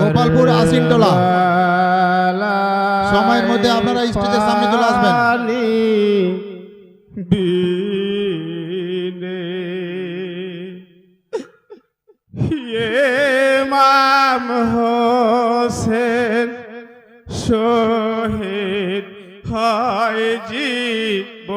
গোপালপুর আসিনটোলা সময়ের মধ্যে আপনারা স্টেজের সামনে চলে আসবেন। বিনে মাম হোসেন শহীদ হয় জীবনে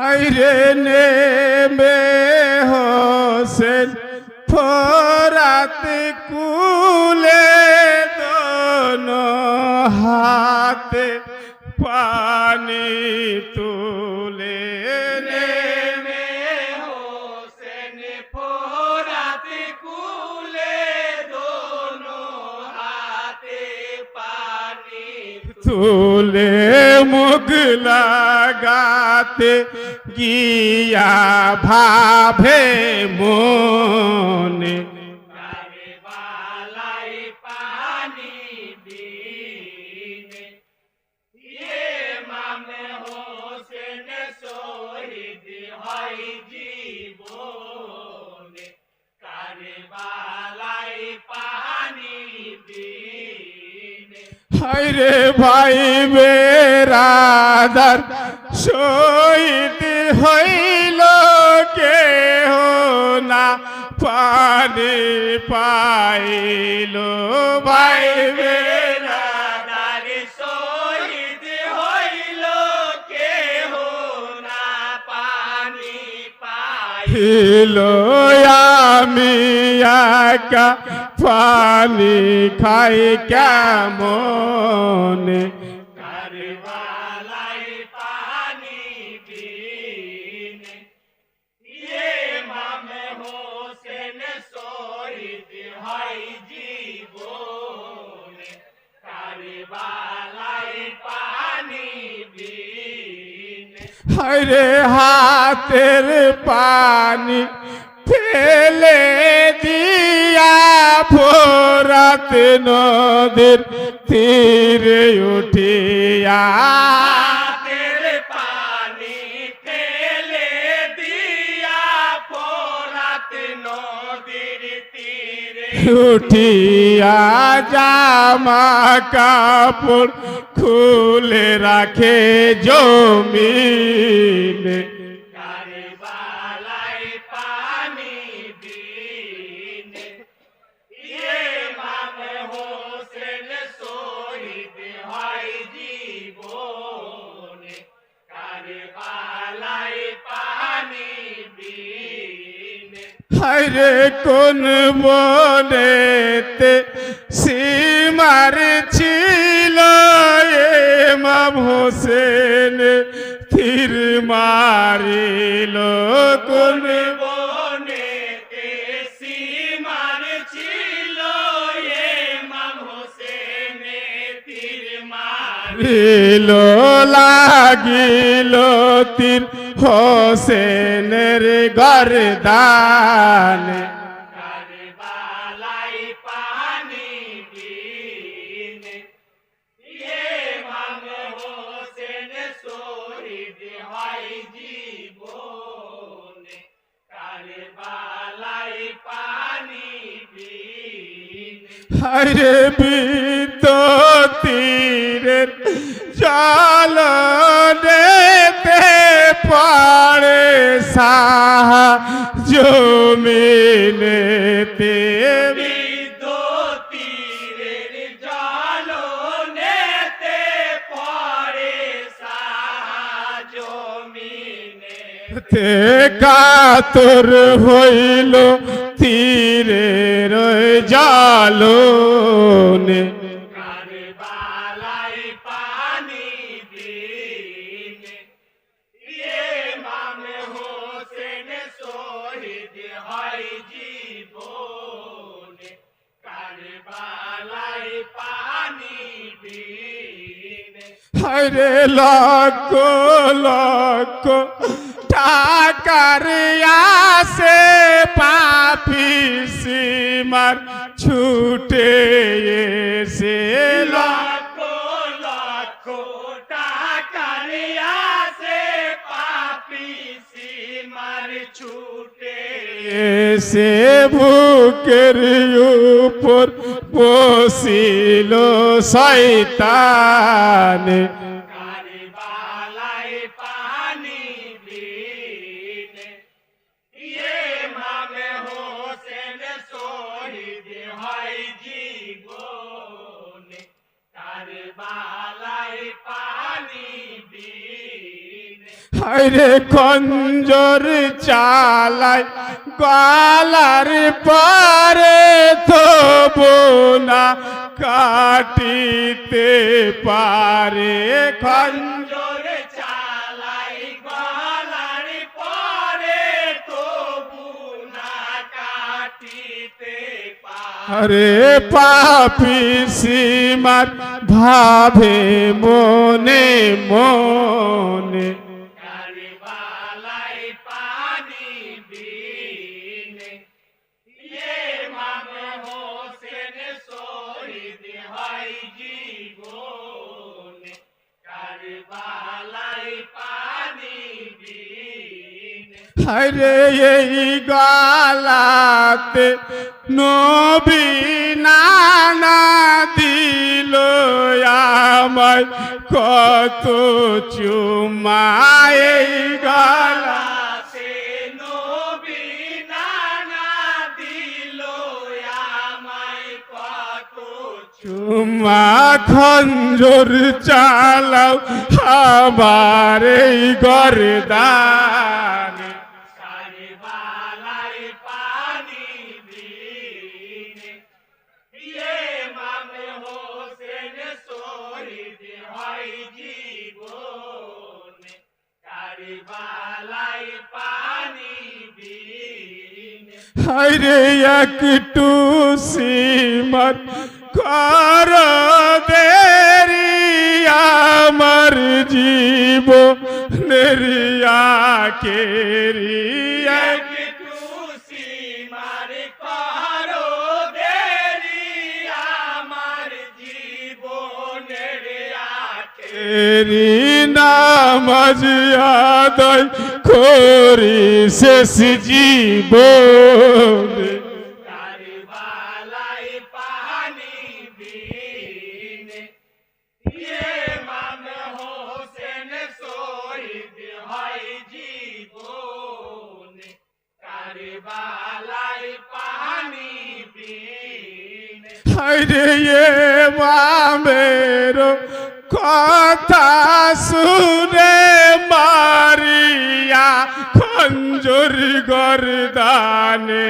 হাইরে নেমে হোসেন ফোরাত কুলে দোনো হাতে পানি তুলে তুলে মুখ লাগাতে গিয়া ভাবে মনে। হায়রে ভাই বেরাদার শহীদ হইল কেহ না পানি পাইল ভাই শহীদ হইল কেহ না পানি পাইল। আমি একা পানি খাই কেমন? ইয়ে হয় হরে হাতের পানি ফেলে দিয়া ভোরাত নদীর তীরে উঠিয়া। উঠিয়া জামা কাপড় খুলে রাখে জমিনে। কোন বনেতে সীমার ছিল এমাম হোসেন। তীর মারিল কোন ছিল লাগিল তীর হোসেনের গরদানে। বিনে হরে বিদ্যুতীরের জল দেতে পারে সাহা জমিনেতে। কাতর হইল তীরের জালনে। হরে লক্ষ লক্ষ টাকার আসে পাপি সীমার ছুটে এসে লক্ষ লক্ষ টাকার আসে পাপি সীমার ছুটে এসে বুকের উপর বসিল শয়তানে। হায়রে কঞ্জর চালায় গলার পারে তো বোনা কাটিতে পারে খঞ্জ জোরে চালাই গলার পরে তবু না কাটিতে পারে। পাপি সীমার ভাবে মনে মনে হরে এই গালাতে নবী নানা দিল আমায়, কত চুমায় এই গালা চুমা খঞ্জর চালাও, আবার এই গরদানে হরে একটু সীমার কর দেরি আমার জীব নেরিয়া কেরি কেরি নামাজ আদায় করি শেষ জীবনে। কারবালায় পানি বিনে কথা শুনে মারিয়া খঞ্জর গরদানে।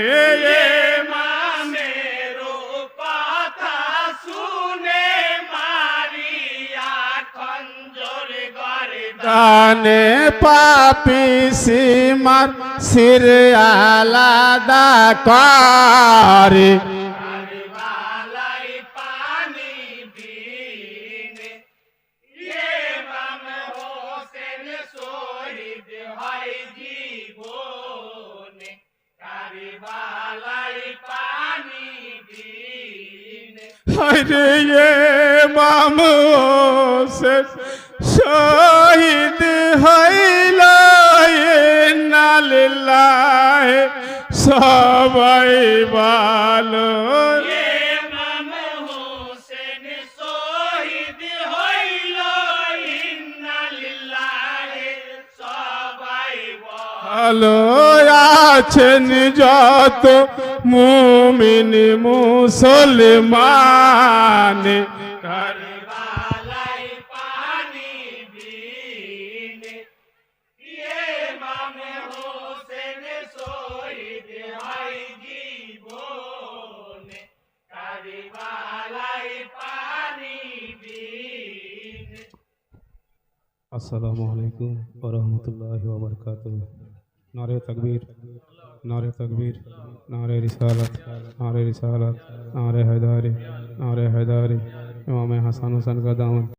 খঞ্জর পাপি সীমার সির আলাদা করে। এ মাম শহীদ হইল নালিল্লাহ সবাই ভালো ভালো আছেন যত মুমিন মুসলমান। ইয়ে আসসালামু আলাইকুম ওরহমতুল্লাহ ওবরকাত नारे तकबीर नारे तकबीर, नारे रिसालत नारे रिसालत, नारे हैदारी नारे हैदारी, इमाम हसन हसन का दामन।